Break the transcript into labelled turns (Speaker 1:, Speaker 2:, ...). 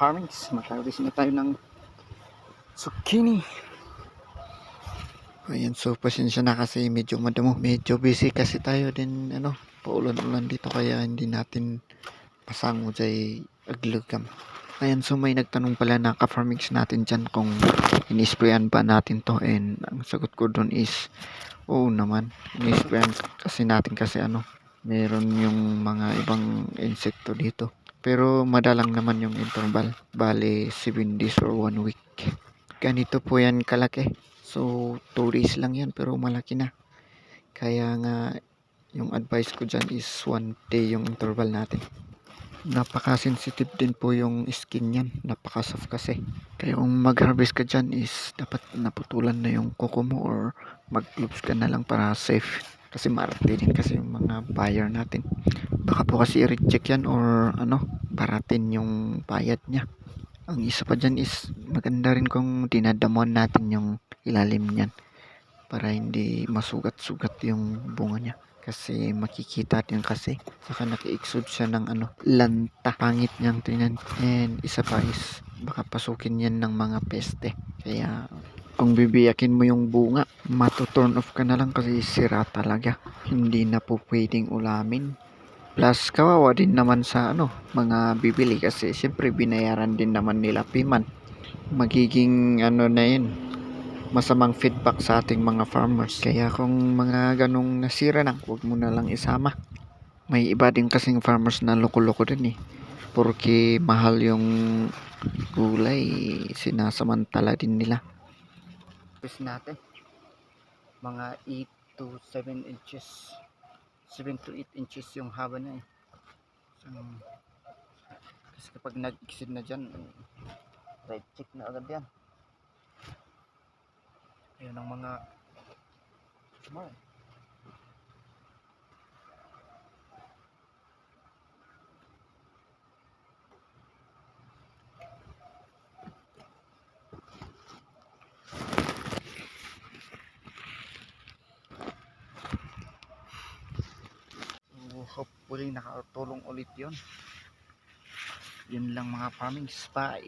Speaker 1: farmings. Mag-harvest na tayo ng zucchini. Ayan, so pasensya na kasi medyo madamo. Medyo busy kasi tayo din, ano, paulan-ulan dito kaya hindi natin pasango dyan aglugam. Ayan, so may nagtanong pala na ka-farmings natin dyan kung inisprayan ba natin to and ang sagot ko doon is oo naman, inisprayan kasi natin kasi ano, meron yung mga ibang insekto dito. Pero madalang naman yung interval, bale 7 days or 1 week. Ganito po yan kalaki. So 2 days lang yan pero malaki na. Kaya nga yung advice ko dyan is 1 day yung interval natin napaka-sensitive din po yung skin niyan. Napaka-soft kasi. Kaya kung mag-harvest ka dyan is dapat naputulan na yung kuko mo or mag-gloves ka na lang para safe. Kasi marami din kasi yung mga buyer natin. Baka po kasi i-reject yan or ano, paratin yung bayad niya. Ang isa pa dyan is maganda rin kung dinadamuan natin yung ilalim niyan para hindi masugat-sugat yung bunga niya. Kasi makikita din kasi saka naki-exude siya ng ano lanta. Pangit niyang tingnan. And isa pa is baka pasukin yan ng mga peste. Kaya kung bibiyakin mo yung bunga matuturn off ka na lang kasi sira talaga. Hindi na po pwedeng ulamin plus kawawa din naman sa ano mga bibili kasi syempre binayaran din naman nila piman magiging ano na yun masamang feedback sa ating mga farmers. Kaya kung mga ganong nasira na, huwag mo na lang isama. May iba din kasing farmers na loko-loko din eh. Porque mahal yung gulay, sinasamantala din nila. Pis natin, mga 8 to 7 inches. 7 to 8 inches yung haba na eh. So, kasi kapag nag-exceed na dyan, right check na agad yan. Ayan ang mga Mar. So, hopefully nakatulong ulit yon yun lang mga farming spy